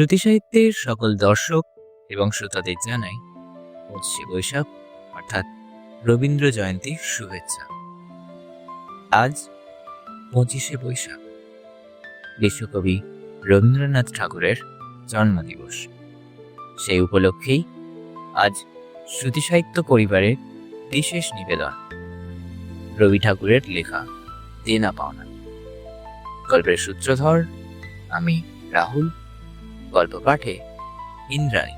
শ্রুতি সাহিত্যের সকল দর্শক এবং শ্রোতাদের জানাই পঁচিশে বৈশাখ, অর্থাৎ রবীন্দ্র জয়ন্তীর শুভেচ্ছা। আজ পঁচিশে বৈশাখ, বিশ্বকবি রবীন্দ্রনাথ ঠাকুরের জন্মদিবস। সেই উপলক্ষেই আজ শ্রুতি সাহিত্য পরিবারের বিশেষ নিবেদন। রবি ঠাকুরের লেখা দেনা পাওনা। গল্পের সূত্রধর আমি রাহুল। গল্প পাঠে ইন্দ্রাণী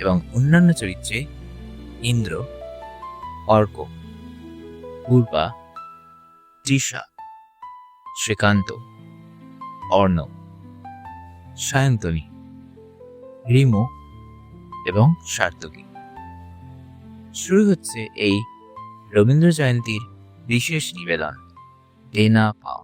এবং অন্যান্য চরিত্রে ইন্দ্র, অর্ক, পূর্বা, তৃষা, শ্রীকান্ত, অর্ণ, সায়ন্তনী, রিমো এবং সার্থকী। শুরু হচ্ছে এই রবীন্দ্র জয়ন্তীর বিশেষ নিবেদন, দেনা পাওনা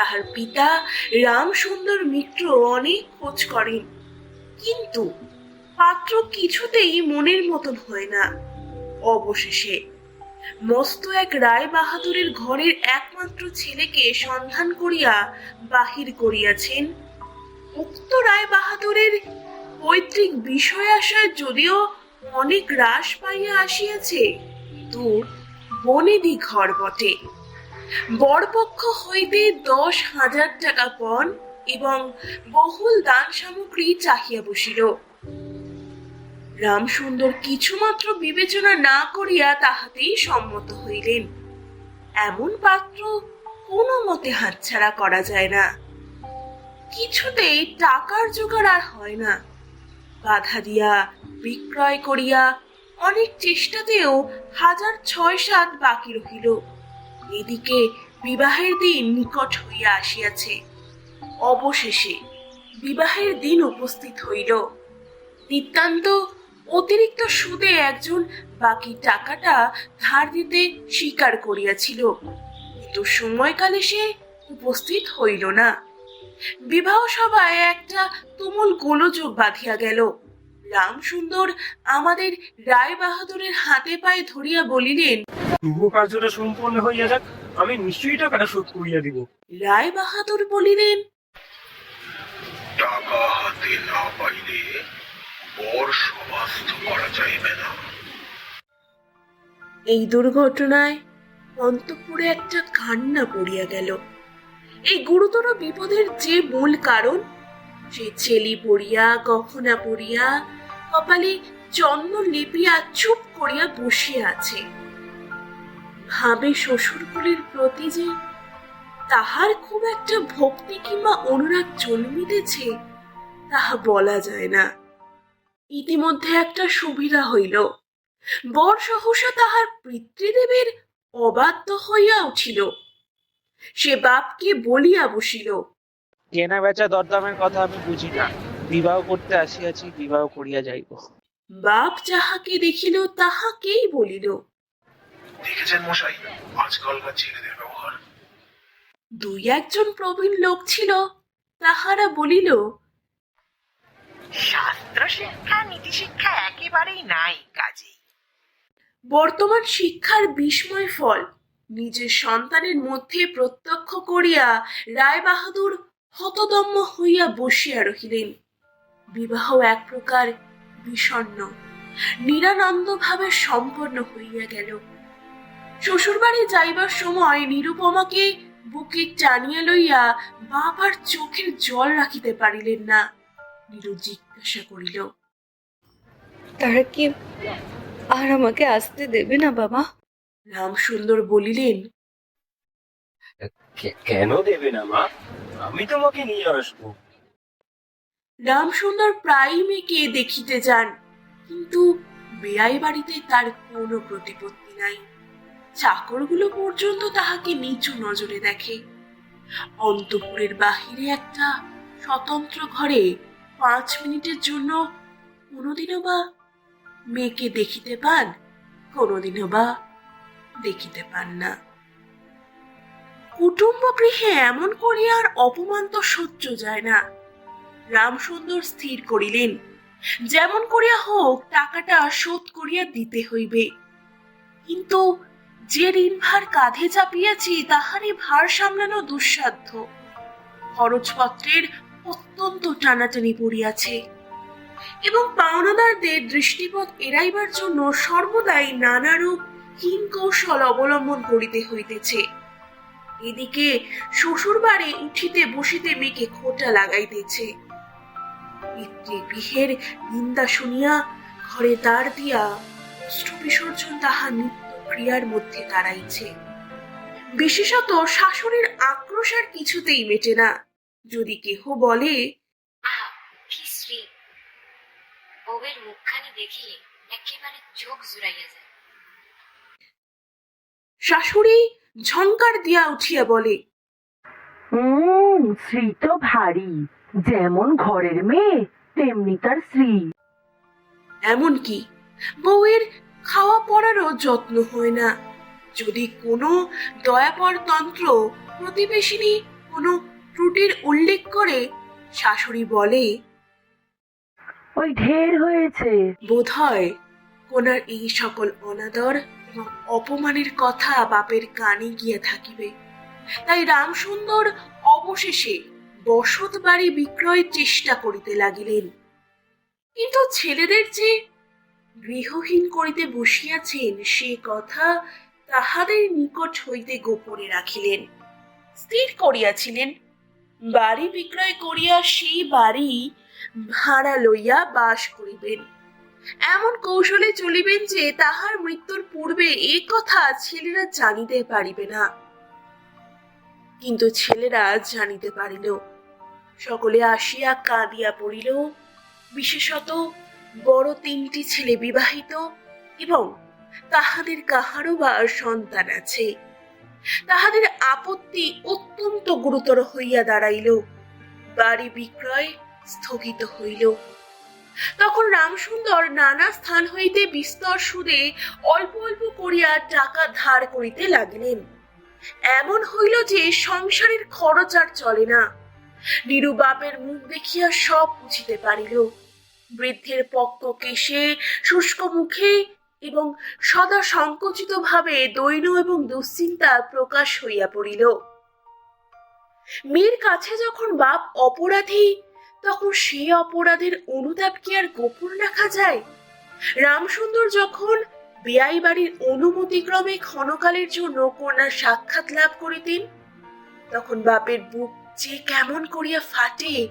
তাহার পিতা রাম সুন্দর মিত্র অনেক খোঁজ করেন। কিন্তু পাত্র কিছুতেই মনের মতন হয় না। অবশেষে মস্ত এক রায় বাহাদুরের ঘরের একমাত্র ছেলেকে সন্ধান করিয়া বাহির করিয়াছেন। উক্ত রায় বাহাদুরের পৈতৃক বিষয় আশয় যদিও অনেক হ্রাস পাইয়া আসিয়াছে, কিন্তু বনেদি ঘর বটে। বরপক্ষ হইতে দশ হাজার টাকা পণ এবং বহুল দান সামগ্রী চাহিয়া বসিল। রামসুন্দর কিছুমাত্র বিবেচনা না করিয়া তাহাতেই সম্মত হইলেন। এমন পাত্র কোনো মতে হাতছাড়া করা যায় না। কিছুতেই টাকার জোগাড় আর হয় না। বাধা দিয়া, বিক্রয় করিয়া অনেক চেষ্টাতেও হাজার ছয় সাত বাকি রহিল। এদিকে বিবাহের দিন নিকট হইয়া আসিয়াছে। অবশেষে বিবাহের দিন উপস্থিত হইল। নিতান্ত অতিরিক্ত সুদে একজন বাকি টাকাটা ধার দিতে স্বীকার করিয়াছিল। কিন্তু সময়কালে সে উপস্থিত হইল না। বিবাহ সভায় একটা তুমুল গোলযোগ বাঁধিয়া গেল। রাম সুন্দর আমাদের রায় বাহাদুরের হাতে পায়ে ধরিয়া বলিলেন শুভ কার্যটা সম্পন্ন হইয়া যাক আমি নিশ্চয়ই টাকাটা শোধ করিয়া দিব। রায় বাহাদুর বলিলেন টাকা হাতে না পাইলে বর সমাস্ত করা যাইবে না। এই দুর্ঘটনায় অন্তপুরে একটা কান্না পড়িয়া গেল। এই গুরুতর বিপদের যে মূল কারণ সে ছেলি পড়িয়া গহনা পড়িয়া কপালে চন্দন লিপিয়া চুপ করিয়া বসিয়া আছে। ভাবে শ্বশুরকুলের প্রতি যে তাহার খুব একটা ভক্তি কিংবা অনুরাগ জন্মিতেছে তাহা বলা যায় না। ইতিমধ্যে একটা সুবিধা হইল। বর সহসা তাহার পিতৃদেবের অবাধ্য হইয়া উঠিল। সে বাপকে বলিয়া বসিল কেনা বেচা দরদামের কথা আমি বুঝি না। বিবাহ করতে আসিয়াছি বিবাহ করিয়া যাইব। বাপ যাহাকে দেখিল তাহাকেই বলিল দেখেছেন মশাই? আজকালকার ছেলেদের ব্যবহার। দুই একজন প্রবীণ লোক ছিল তাহারা বলিল শাস্ত্র শিক্ষা নীতি শিক্ষা একেবারেই নাই কাজে বর্তমান শিক্ষার বিস্ময় ফল নিজের সন্তানের মধ্যে প্রত্যক্ষ করিয়া রায় বাহাদুর হতদম্য হইয়া বসিয়া রহিলেন। বিবাহ এক প্রকার বিষণ্ণ নিরানন্দ ভাবে সম্পন্ন হইয়া গেল। শ্বশুরবাড়ি যাইবার সময় নিরুপমাকে বুকে টানিয়া লইয়া বাবার চোখের জল রাখিতে পারিলেন না। নীরু জিজ্ঞাসা করিল তারা কি আর আমাকে আসতে দেবে না বাবা? রামসুন্দর বলিলেন কেন দেবে না মা? আমি তোমাকে নিয়ে আসব। রামসুন্দর প্রায়ই মেয়েকে দেখিতে যান কিন্তু বেয়াই বাড়িতে তার কোনো প্রতিপত্তি নাই। চাকরগুলো পর্যন্ত তাহাকে নিচু নজরে দেখে। অন্তপুরের বাহিরে একটা স্বতন্ত্র ঘরে পাঁচ মিনিটের জন্য কোনোদিনও বা মেয়েকে দেখিতে পান, কোনোদিনও বা দেখিতে পান না। কুটুম্ব গৃহে এমন করিয়ার অপমান তো সহ্য যায় না। রামসুন্দর স্থির করিলেন, যেমন করিয়া হোক, টাকাটা শোধ করিয়া দিতে হইবে। কিন্তু যে ঋণভার কাঁধে চাপিয়াছি, তাহারই ভার সামলানো দুঃসাধ্য। খরচপত্রের অত্যন্ত টানাটানি পড়িয়াছে। এবং পাওনাদারদের দৃষ্টিপথ এড়াইবার জন্য সর্বদাই নানারূপ হীন কৌশল অবলম্বন করিতে হইতেছে। এদিকে শ্বশুর বাড়ি উঠিতে বসিতে মেয়েকে খোটা লাগাইতেছে। পিতৃগৃহের নিন্দা শুনিয়া ঘরে দ্বার দিয়া অশ্রু বিসর্জন তাহা নিত্য ক্রিয়ার মধ্যে দাঁড়াইছে। বিশেষত শাশুড়ির আক্রোশ আর কিছুতেই মেটে না। যদি কেহ বলে কি শ্রী বউয়ের মুখখানি দেখিলে একেবারে চোখ জুড়াইয়া যায়। শাশুড়ি ঝঙ্কার দিয়া উঠিয়া বলে হুম শ্রী তো ভারী। যেমন ঘরের মেয়ে তেমনি তার শ্রী এমনকি বউয়ের খাওয়া পড়ারও যত্ন হয় না। যদি কোনো দয়াপর তন্ত্র প্রতিবেশিনী কোনো ত্রুটির উল্লেখ করে শাশুড়ি বলে ওই ঢের হয়েছে। বোধ হয় কোনার এই সকল অনাদর এবং অপমানের কথা বাপের কানে গিয়া থাকিবে। তাই রামসুন্দর অবশেষে বসত বাড়ি বিক্রয়ের চেষ্টা করিতে লাগিলেন। কিন্তু ছেলেদের যে গৃহহীন করিতে বসিয়াছেন, সে কথা তাহাদের নিকট হইতে গোপনে রাখিলেন। স্থির করিয়াছিলেন। বাড়ি বিক্রয় করিয়া সেই বাড়ি ভাড়া লইয়া বাস করিবেন। এমন কৌশলে চলিবেন যে তাহার মৃত্যুর পূর্বে এ কথা ছেলেরা জানিতে পারিবে না। কিন্তু ছেলেরা জানিতে পারিল। সকলে আসিয়া কাঁদিয়া পড়িল। বিশেষত বড় তিনটি ছেলে বিবাহিত এবং তাহাদের কাহারও বা সন্তান আছে। তাহাদের আপত্তি অত্যন্ত গুরুতর হইয়া দাঁড়াইল, বাড়ি বিক্রয় স্থগিত হইল। তখন রামসুন্দর নানা স্থান হইতে বিস্তর সুদে অল্প অল্প করিয়া টাকা ধার করিতে লাগিলেন। এমন হইল যে সংসারের খরচ আর চলে না। নিরু বাপের মুখ দেখিয়া সব বুঝিতে পারিল। বৃদ্ধের পক্ক কেশে শুষ্ক মুখে এবং সদা সংকুচিত ভাবে দৈন্য এবং দুশ্চিন্তা প্রকাশ হইয়া পড়িল। মেয়ের কাছে যখন বাপ অপরাধী, তখন সে অপরাধের অনুতাপ কি আর গোপন রাখা যায়? রামসুন্দর যখন বেআই বাড়ির অনুমতিক্রমে ক্ষণকালের জন্য কন্যার সাক্ষাৎ লাভ করিতেন, তখন বাপের বুক যে কেমন করিয়া ফাটে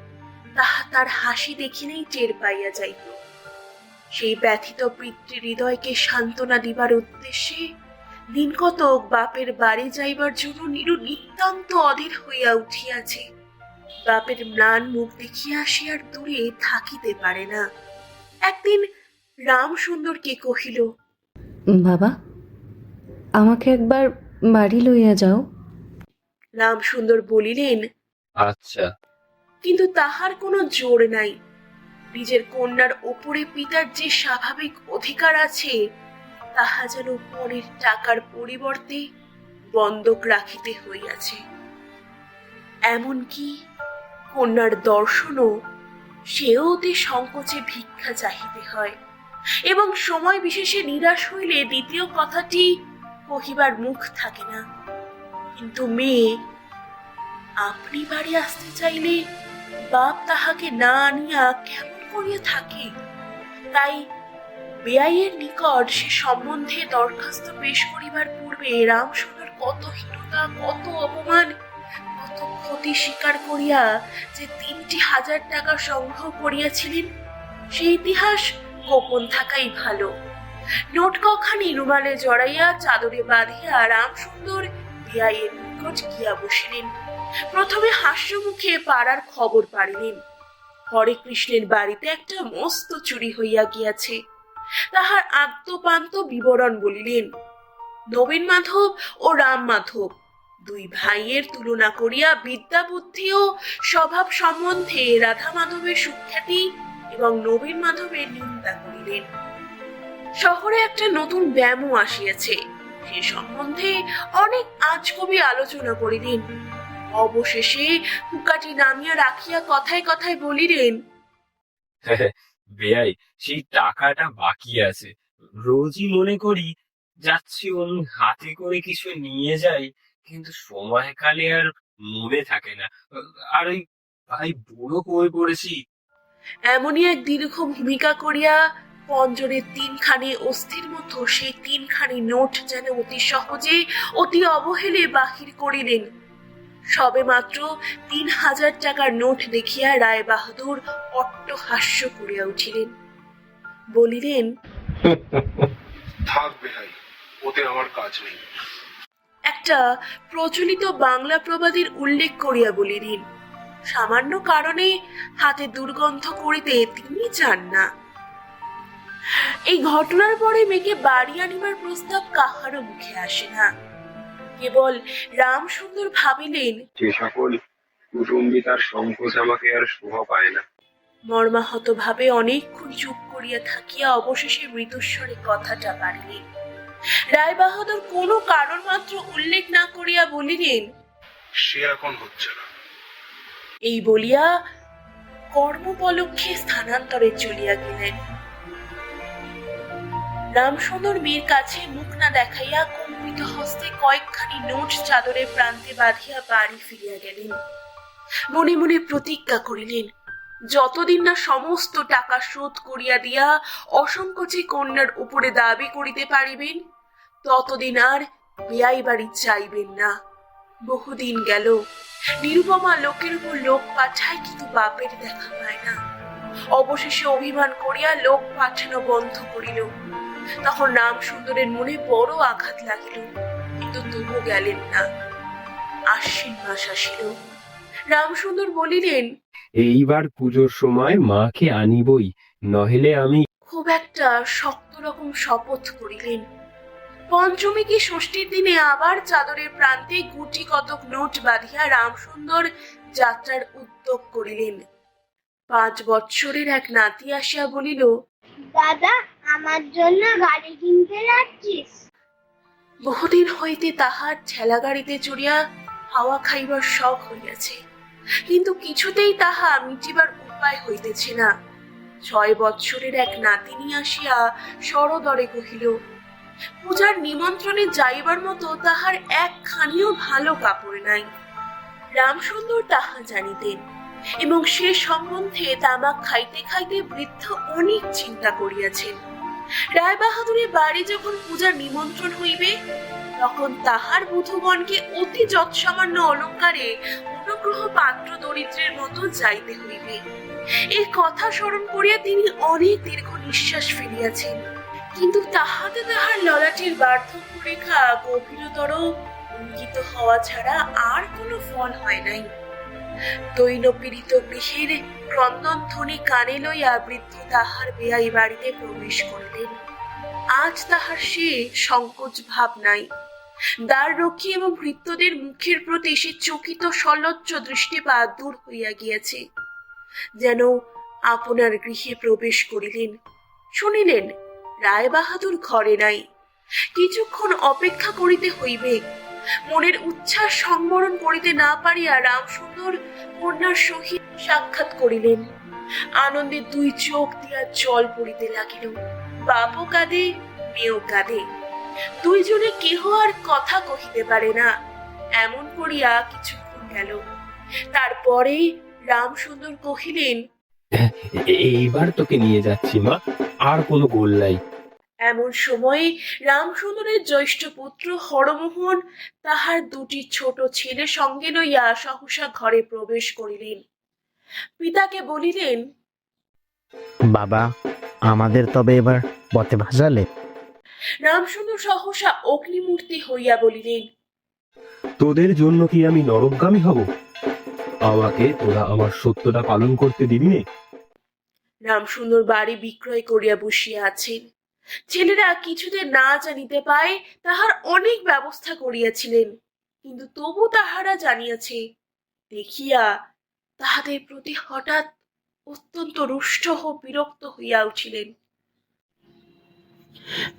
তাহা তার হাসি দেখিলেই টের পাইয়া যাইত। সেই ব্যথিত পিতৃ হৃদয়কে সান্ত্বনা দিবার উদ্দেশ্যে দিন কতক বাপের বাড়ি যাইবার জন্য নিরু নিতান্ত অধীর হইয়া উঠিয়াছে। বাপের ম্লান মুখ দেখিয়া সে আর দূরে থাকিতে পারে না। একদিন রাম সুন্দরকে কহিল বাবা আমাকে একবার বাড়ি লইয়া যাও। রাম সুন্দর বলিলেন আচ্ছা। কিন্তু তাহার কোনো জোর নাই। নিজের কন্যার ওপরে পিতার যে স্বাভাবিক অধিকার আছে, তাহা যেন পরের টাকার পরিবর্তে বন্ধক রাখিতে হইয়াছে। এমনকি কন্যার দর্শনও সেও অতি সংকোচে ভিক্ষা চাহিতে হয় এবং সময় বিশেষে নিরাশ হইলে দ্বিতীয় কথাটি কহিবার মুখ থাকে না। কিন্তু মেয়ে, আপনি বাড়ি আসতে চাইলে বাপ তাহাকে না আনিয়া কেমন করিয়া থাকে? তাই বেআইয়ের নিকট সে সম্বন্ধে দরখাস্ত পেশ করিবার পূর্বে রামসোনার কত হীনতা, কত অপমান, কত ক্ষতি স্বীকার করিয়া যে তিনটি হাজার টাকা সংগ্রহ করিয়াছিলেন সেই ইতিহাস গোপন থাকাই ভালো। নোট কখানি রুমালে জড়াইয়া চাদরে বাঁধিয়া রামসুন্দর বেআইয়ের নিকট গিয়া বসিলেন। প্রথমে হাস্য মুখে পাড়ার খবর পাড়িলেন হরে কৃষ্ণের বাড়িতে একটা মস্ত চুরি হইয়া গিয়াছে। তাহার আত্মপান্ত বিবরণ বলিলেন, নবীন মাধব ও রাম মাধব, দুই ভাইয়ের তুলনা করিয়া বিদ্যা বুদ্ধি ও স্বভাব সম্বন্ধে রাধা মাধবের সুখ্যাতি এবং নবীন মাধবের নিন্দা করিলেন। শহরে একটা নতুন ব্যায়ামও আসিয়াছে, সে সম্বন্ধে অনেক আজকবি আলোচনা করিলেন। অবশেষে হুকাটি নামিয়া রাখিয়া কথায় কথায় বলিলেন বেয়াই সেই টাকাটা বাকি আছে। রোজই মনে করি যাচ্ছি অন্য হাতে করে কিছু নিয়ে যাই কিন্তু সময়কালে আর মনে থাকে না। আর ওই ভাই বুড়ো হয়ে পড়েছি? এমনই এক দীর্ঘ ভূমিকা করিয়া পঞ্জরের তিনখানি অস্থির মতো সেই তিনখানি নোট যেন অতি সহজে অতি অবহেলে বাহির করিলেন। সবে মাত্র তিন হাজার টাকার নোট দেখিয়া রায় বাহাদুর অট্টহাস্য করিয়া উঠিলেন। বলিলেন থাক বেহাই ওতে আমার কাজ নেই। একটা প্রচলিত বাংলা প্রবাদের উল্লেখ করিয়া বলিলেন সামান্য কারণে হাতে দুর্গন্ধ করিতে তিনি চান না। এই ঘটনার পরে মেয়েকে বাড়ি আনিবার প্রস্তাব কাহারও মুখে আসে না। কেবল রাম সুন্দর ভাবিলেন যে সকল কুটুম্বী তার সংকোচ আমাকে আর শোভা পায় না। মর্মাহত ভাবে অনেকক্ষণ চুপ করিয়া থাকিয়া অবশেষে মৃতস্বরে কথাটা পারিলেন রায় বাহাদুর কোনো কারণ মাত্র উল্লেখ না করিয়া বলিলেন সে এখন হচ্ছে না। এই বলিয়া কর্মপলক্ষে স্থানান্তরে চলিয়া গেলেন। রামসুন্দর মেয়ের কাছে মুখ না দেখাইয়া কম্পিত হস্তে কয়েকখানি নোট চাদরের প্রান্তে বাঁধিয়া বাড়ি ফিরিয়া গেলেন। মনে মনে প্রতিজ্ঞা করিলেন, যতদিন না সমস্ত টাকা শোধ করিয়া দিয়া অসংকোচে কন্যার উপরে দাবি করিতে পারিবেন, ততদিন আর বেয়াই বাড়ি চাইবেন না। বহুদিন গেল, নিরুপমা লোকের উপর লোক পাঠায় কিন্তু বাপের দেখা পায় না। অবশেষে অভিমান করিয়া লোক পাঠানো বন্ধ করিল। তখন রাম সুন্দরের মনে বড় আঘাত লাগিল কিন্তু তবু গেলেন না। আশ্বিন মাস আসিল। রামসুন্দর বলিলেন এইবার পুজোর সময় মাকে আনিবই নহেলে আমি খুব একটা শক্ত রকম শপথ করিলেন। পঞ্চমী কি ষষ্ঠীর দিনে আবার চাদরের প্রান্তে গুটি কতক নোট বাঁধিয়া রামসুন্দর যাত্রার উদ্যোগ করিলেন। পাঁচ বৎসরের এক নাতি আসিয়া বলিল দাদা, আমার জন্য গাড়ি কিনতে যাচ্ছিস? বহুদিন হইতে তাহার ঠেলা গাড়িতে চড়িয়া হাওয়া খাইবার শখ হইয়াছে। কিন্তু কিছুতেই তাহা মিটিবার উপায় হইতেছে না। ছয় বৎসরের এক নাতিনি আসিয়া সরদরে কহিল, পূজার নিমন্ত্রণে যাইবার মতো তাহার একখানিও ভালো কাপড় নাই। রামসুন্দর তাহা জানিতেন। এবং সে সম্বন্ধে তামাক খাইতে খাইতে বৃদ্ধ অনেক চিন্তা করিয়াছেন। রায় বাহাদুরের বাড়ি যখন পূজার নিমন্ত্রণ হইবে, তখন তাহার বধূগণকে অতি যৎসামান্য অলঙ্কারে অনুগ্রহ পাত্র দরিদ্রের মতো যাইতে হইবে। এই কথা স্মরণ করিয়া তিনি অনেক দীর্ঘ নিঃশ্বাস ফেলিয়াছেন। কিন্তু তাহাতে তাহার ললাটির বার্ধক্য রেখা গভীরতর, অঙ্কিত হওয়া ছাড়া আর কোনো ফল হয় নাই। দৈন পীড়িত গৃহের ক্রন্দন ধ্বনি কানে লইয়া বৃদ্ধ তাহার বেয়াই বাড়িতে প্রবেশ করিলেন। আজ তাহার সে সংকোচ ভাব নাই। দ্বার রক্ষী এবং ভৃত্যদের মুখের প্রতি সে চকিত সলজ্জ দৃষ্টিপাত দূর হইয়া গিয়াছে। যেন আপনার গৃহে প্রবেশ করিলেন। শুনিলেন রায় বাহাদুর ঘরে নাই। কিছুক্ষণ অপেক্ষা করিতে হইবে। মনের উচ্ছ্বাস সংবরণ করিতে না পারিয়া রামসুন্দর কন্যার সহিত সাক্ষাৎ করিলেন। আনন্দে দুই চোখ দিয়া জল পড়িতে লাগিল। বাপও কাঁদে, মেয়েও কাঁদে। দুইজনে কেহ আর কথা কহিতে পারে না। এমন করিয়া কিছুক্ষণ গেল। তারপরে রামসুন্দর কহিলেন এইবার তোকে নিয়ে যাচ্ছি মা। আর কোনো গোল নাই। এমন সময়ে রামসুন্দরের জ্যৈষ্ঠ পুত্র হরমোহন তাহার দুটি ছোট ছেলে সঙ্গে লইয়া সহসা ঘরে প্রবেশ করিলেন। পিতাকে বলিলেন বাবা আমাদের তবে এবার পথে ভাসালে। রামসুন্দর সহসা অগ্নিমূর্তি হইয়া বলিলেন তোদের জন্য কি আমি নরকগামী হব? আমাকে তোরা আমার সত্যটা পালন করতে দিবি নে? রামসুন্দর বাড়ি বিক্রয় করিয়া বসিয়া আছেন। ছেলেরা কিছুতে না জানিতে পায় তাহার অনেক ব্যবস্থা করিয়াছিলেন, কিন্তু তবু তাহারা জানিয়াছে, দেখিয়া তাহাদের প্রতি হঠাৎ অত্যন্ত রুষ্ট ও বিরক্ত হইয়া উঠিলেন।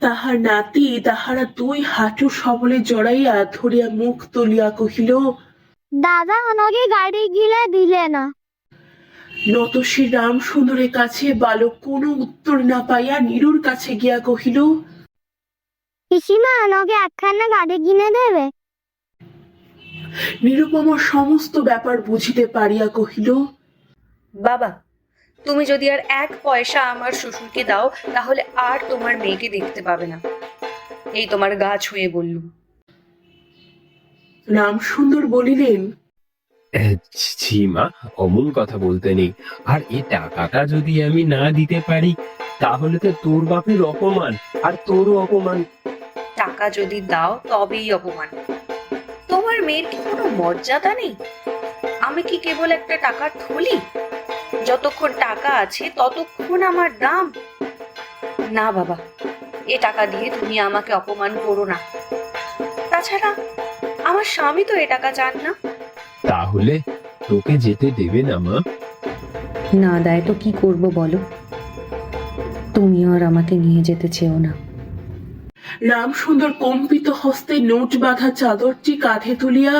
তাহার নাতি তাহারা দুই হাঁটু সবলে জড়াইয়া ধরিয়া মুখ তুলিয়া কহিল, দাদা, আমাকে গাড়ি গিলে দিলে না। নতশী রাম সুন্দরের কাছে বালক কোনো উত্তর না পাইয়া নীরুর কাছে গিয়া কহিল পিসিমা আমাকে একখানা গাড়ি কিনে দেবে? নিরুপমা সমস্ত ব্যাপার বুঝিতে পারিয়া কহিল বাবা তুমি যদি আর এক পয়সা আমার শ্বশুরকে দাও তাহলে আর তোমার মেয়েকে দেখতে পাবে না। এই তোমার গা ছুঁয়ে বললুম। রামসুন্দর বলিলেন মা অমন কথা বলতে নেই। আর এ টাকাটা যদি আমি না দিতে পারি, তাহলে তো তোর বাপের অপমান, আর তোরও অপমান। টাকা যদি দাও, তবেই অপমান। তোমার মেয়ের কি কোনো মর্যাদা নেই? আমি কি কেবল একটা টাকার থলি? যতক্ষণ টাকা আছে, ততক্ষণ আমার দাম। না বাবা, এ টাকা দিয়ে তুমি আমাকে অপমান করো না। তাছাড়া, আমার স্বামী তো এ টাকা চান না। তাহলে তোকে যেতে দেবে না মা। না দেয় তো কি করব বলো? তুমিও আর আমাকে নিয়ে যেতে চেও না। রামসুন্দর কম্পিত হস্তে নোট বাঁধা চাদরটি কাঁধে তুলিয়া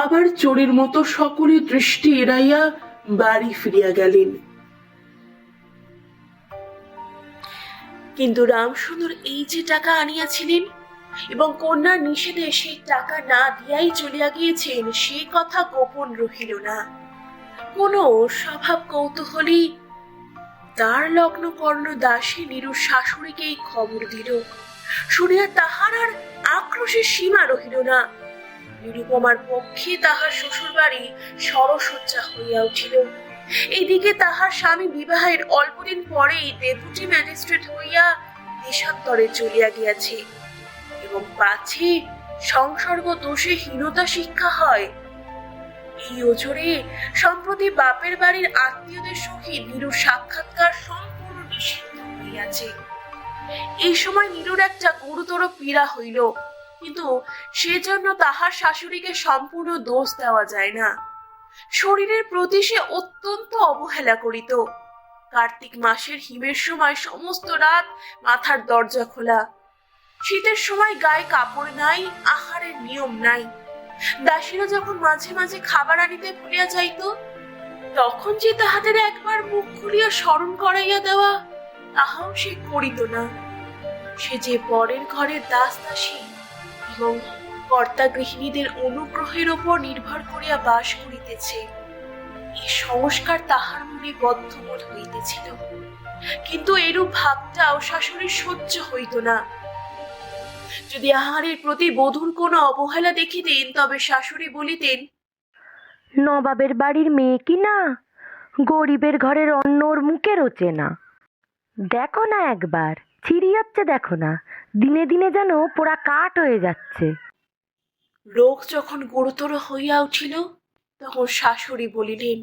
আবার চোরের মতো সকলের দৃষ্টি এড়াইয়া বাড়ি ফিরিয়া গেলেন। কিন্তু রামসুন্দর এই যে টাকা আনিয়াছিলেন এবং কন্যার নিষেধে সেই টাকা না দিয়াই চলিয়া গিয়েছেন, সে কথা গোপন রহিল না। কোনো স্বভাব কৌতূহলী তার লগ্ন কর্ণ দাসী নিরুর শাশুড়িকে এই খবর দিল। শুনিয়া তাহার আর আক্রোশের সীমা রহিল না। নিরুপমার পক্ষে তাহার শ্বশুর বাড়ি সরসজ্জা হইয়া উঠিল। এইদিকে তাহার স্বামী বিবাহের অল্পদিন পরেই ডেপুটি ম্যাজিস্ট্রেট হইয়া দেশান্তরে চলিয়া গিয়াছে। এবং পাছে সংসর্গ দোষে হীনতা শিক্ষা হয়। এই ওজরে সম্প্রতি বাপের বাড়ির আত্মীয়দের সহিত নিরুর সাক্ষাৎকার সম্পূর্ণ নিষিদ্ধ হইয়াছে। এই সময় নীলুর একটা গুরুতর পীড়া হইল, কিন্তু সেজন্য তাহার শাশুড়িকে সম্পূর্ণ দোষ দেওয়া যায় না। শরীরের প্রতি সে অত্যন্ত অবহেলা করিত। কার্তিক মাসের হিমের সময় সমস্ত রাত মাথার দরজা খোলা। শীতের সময় গায়ে কাপড় নাই, আহারের নিয়ম নাই। দাসীরা যখন মাঝে মাঝে খাবার আনিতে ভুলিয়া যাইত, তখন যে তাহাদের একবার মুখ খুলিয়া স্মরণ করাইয়া দেওয়া, তাহাও সে করিত না। সে যে পরের ঘরের দাস দাসী এবং কর্তা গৃহিণীদের অনুগ্রহের ওপর নির্ভর করিয়া বাস করিতেছে এই সংস্কার তাহার মনে বদ্ধমূল হইতেছিল। কিন্তু এরূপ ভাবটাও শাশুড়ির সহ্য হইত না। যদি আহারের প্রতি বধূর কোনো অবহেলা দেখিতেন তবে শাশুড়ি বলিতেন নবাবের বাড়ির মেয়ে কি না? গরিবের ঘরের অন্ন ওর মুখে রোচে না। দেখো না একবার ছিড়িয়াচ্ছে দেখো না দিনে দিনে যেন পোড়া কাঠ হয়ে যাচ্ছে। রোগ যখন গুরুতর হইয়া উঠিল তখন শাশুড়ি বলিলেন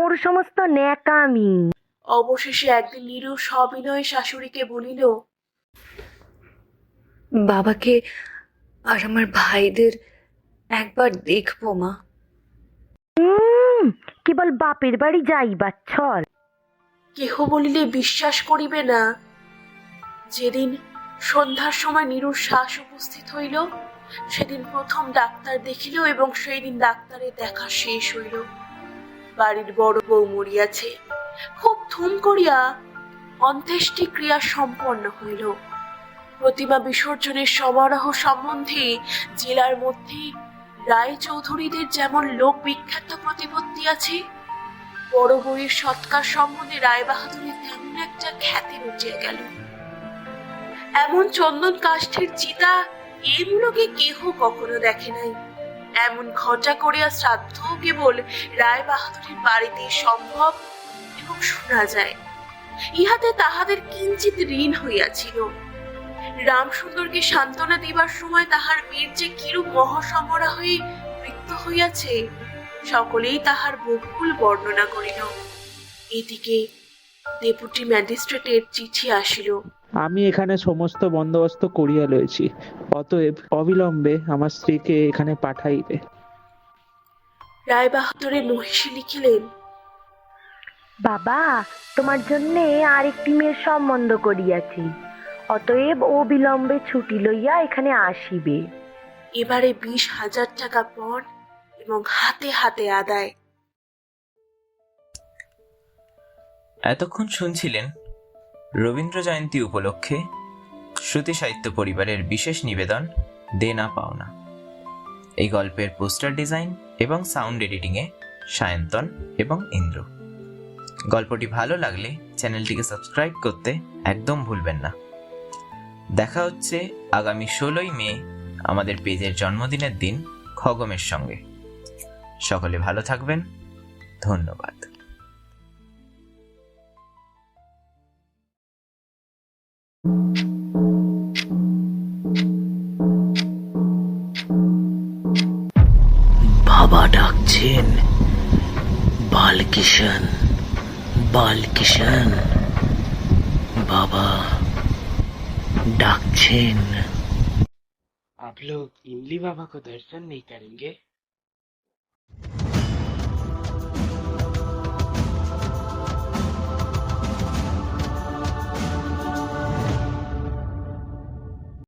ওর সমস্ত ন্যাকামি। অবশেষে একদিন নিরু সবিনয়ে শাশুড়িকে বলিল বাবাকে আর আমার ভাইদের একবার দেখব মা। হুম কেবল বাপের বাড়ি যাইবার চল কেহ বলিলে বিশ্বাস করিবে না। যেদিন সন্ধ্যার সময় নিরুর শ্বাস উপস্থিত হইল সেদিন প্রথম ডাক্তার দেখিল এবং সেই দিন ডাক্তারের দেখা শেষ হইল। বাড়ির বড় বউ মরিয়াছে। খুব ধুম করিয়া অন্ত্যেষ্টি ক্রিয়া সম্পন্ন হইল। প্রতিমা বিসর্জনের সমারোহ সম্বন্ধে জেলার মধ্যে রায় চৌধুরীদের যেমন লোক বিখ্যাত প্রতিপত্তি আছে, বড় বউয়ের সৎকার সম্বন্ধে রায় বাহাদুরের তেমন একটা খ্যাতি উঠিয়া গেল। এমন চন্দন কাষ্ঠের চিতা এই মুলকে কেহ কখনো দেখে নাই। এমন ঘটা করিয়া শ্রাদ্ধ কেবল রায় বাহাদুরের বাড়িতে সম্ভব এবং শোনা যায়। ইহাতে তাহাদের কিঞ্চিত ঋণ হইয়াছিল। রামসুন্দরকে সান্ত্বনা দিবার সময় তাহার বীর যে কিরূপ মহাসমরা হয়ে মৃত্যু হইয়াছে সকলেই তাহার বহুল বর্ণনা করিল। এদিকে ডেপুটি ম্যাজিস্ট্রেটের চিঠি আসিল। আমি এখানে সমস্ত বন্দোবস্ত করিয়া লয়েছি অতএব অবিলম্বে আমার স্ত্রীকে এখানে পাঠাইবে। রায়বাহাদুরে মহিষী লিখিলেন বাবা তোমার জন্যে আরেকটি মেয়ের সম্বন্ধ করিয়াছি। অতএব অবিলম্বে ছুটি লইয়া এখানে আসিবে। এবারে বিশ হাজার টাকা পণ এবং হাতে হাতে আদায়। এতক্ষণ শুনছিলেন রবীন্দ্র জয়ন্তী উপলক্ষে শ্রুতি সাহিত্য পরিবারের বিশেষ নিবেদন দে না পাওনা। এই গল্পের পোস্টার ডিজাইন এবং সাউন্ড এডিটিংয়ে সায়ন্তন এবং ইন্দ্র। গল্পটি ভালো লাগলে চ্যানেলটিকে সাবস্ক্রাইব করতে একদম ভুলবেন না। দেখা হচ্ছে আগামী ষোলোই মে আমাদের পেজের জন্মদিনের দিন খগমের সঙ্গে। সকলে ভালো থাকবেন। ধন্যবাদ। বাবা ডাকছেন। বালকিষণ বালকিষণ বাবা। डाकचेन आप लोग इमली बाबा को दर्शन नहीं करेंगे?